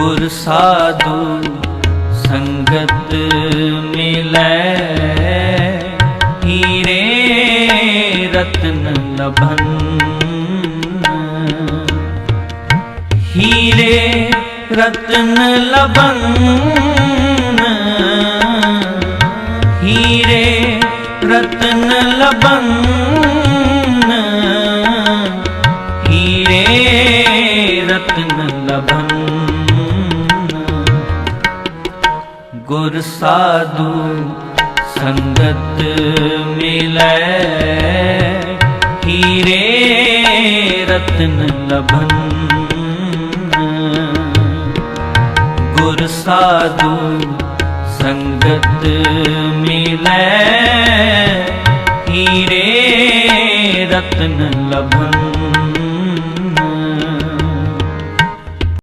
ਗੁਰ ਸਾਧੂ ਸੰਗਤ ਮਿਲੈ। ਹੀਰੇ ਰਤਨ ਲਭਨ। ਹੀਰੇ ਰਤਨ ਲਭਨ। ਹੀਰੇ ਰਤਨ ਲਭਨ। ਹੀਰੇ ਰਤਨ ਗੁਰ ਸਾਧੂ ਸੰਗਤ ਮਿਲੈ। ਹੀਰੇ ਰਤਨ ਲਭਨ। ਗੁਰ ਸਾਧੂ ਸੰਗਤ ਮਿਲੈ। ਹੀਰੇ ਰਤਨ ਲਭਨ।